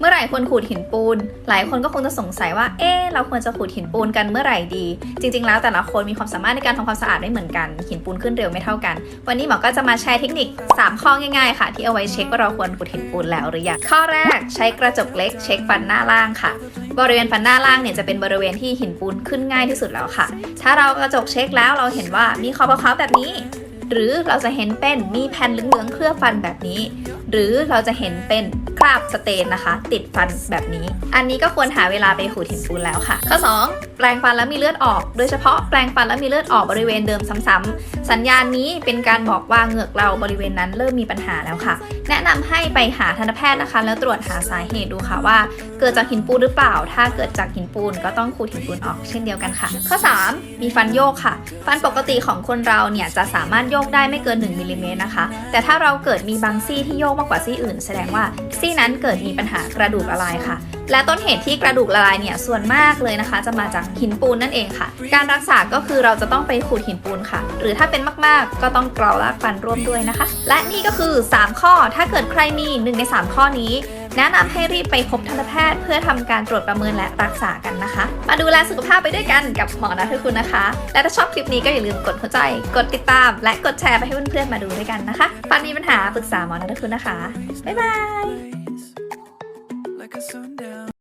เมื่อไหร่ควรขูดหินปูน หลายคนก็คงจะสงสัยว่า เอ๊เราควรจะขูดหินปูนกันเมื่อไหร่ดี จริง ๆ แล้วแต่ละคนมีความสามารถในการทำความสะอาดไม่เหมือนกัน หินปูนขึ้นเร็วไม่เท่ากัน วันนี้หมอก็จะมาแชร์เทคนิค 3 ข้อง่ายๆ ค่ะ ที่เอาไว้เช็คว่าเราควรขูดหินปูนแล้วหรือยัง ข้อแรกใช้กระจกเล็กเช็คฟันหน้าล่างค่ะ บริเวณฟันหน้าล่างเนี่ยจะเป็นบริเวณที่หินปูนขึ้นง่ายที่สุดแล้วค่ะ ถ้าเรากระจกเช็คแล้วเราเห็นว่ามีขอบขาวๆแบบนี้หรือเราจะเห็นเป็นมีแผ่นเหลืองๆเคลือบฟันแบบนี้ หรือเราจะเห็นเป็น คราบสเตนนะคะ ติดฟันแบบนี้ อันนี้ก็ควรหาเวลาไปขูดหินปูนแล้วค่ะ ข้อ 2 แปรงฟันแล้วมีเลือดออก โดยเฉพาะแปรงฟันแล้วมีเลือดออกบริเวณเดิมซ้ำๆสัญญาณนี้เป็นการบอกว่าเหงือกเราบริเวณนั้นเริ่มมีปัญหาแล้วค่ะ แนะนำให้ไปหาทันตแพทย์นะคะ แล้วตรวจหาสาเหตุดูค่ะว่า เกิดจากหินปูนหรือเปล่า ถ้าเกิดจากหินปูนก็ต้องขูดหินปูนออกเช่นเดียวกันค่ะ ข้อ 3 มีฟันโยกค่ะ ฟันปกติของคนเราเนี่ยจะสามารถโยกได้ไม่เกิน1มิลลิเมตรนะคะ แต่ถ้าเราเกิดมีบางซี่ที่โยกมากกว่าซี่อื่น แสดงว่าซี่นั้นเกิดมีปัญหากระดูกละลายค่ะ และต้นเหตุที่กระดูกละลายเนี่ยส่วนมากเลยนะคะ จะมาจากหินปูนนั่นเองค่ะ การรักษาก็คือเราจะต้องไปขูดหินปูนค่ะ หรือถ้าเป็นมากๆ ก็ต้องกลาลากฟันร่วมด้วยนะคะ และนี่ก็คือ 3 ข้อถ้าเกิดใครมี1ใน 3 ข้อนี้แนะนำให้รีบไปพบทันตแพทย์ เพื่อทำการตรวจประเมินและรักษากันนะคะ มาดูแลสุขภาพไปด้วยกันกับหมอนะทุกคุณนะคะ และถ้าชอบคลิปนี้ก็อย่าลืมกดหัวใจ กดติดตาม และกดแชร์ไปให้เพื่อนๆมาดูด้วยกันนะคะฟันมีปัญหาปรึกษาหมอนะทุกคุณนะคะ บ๊ายบาย sundown.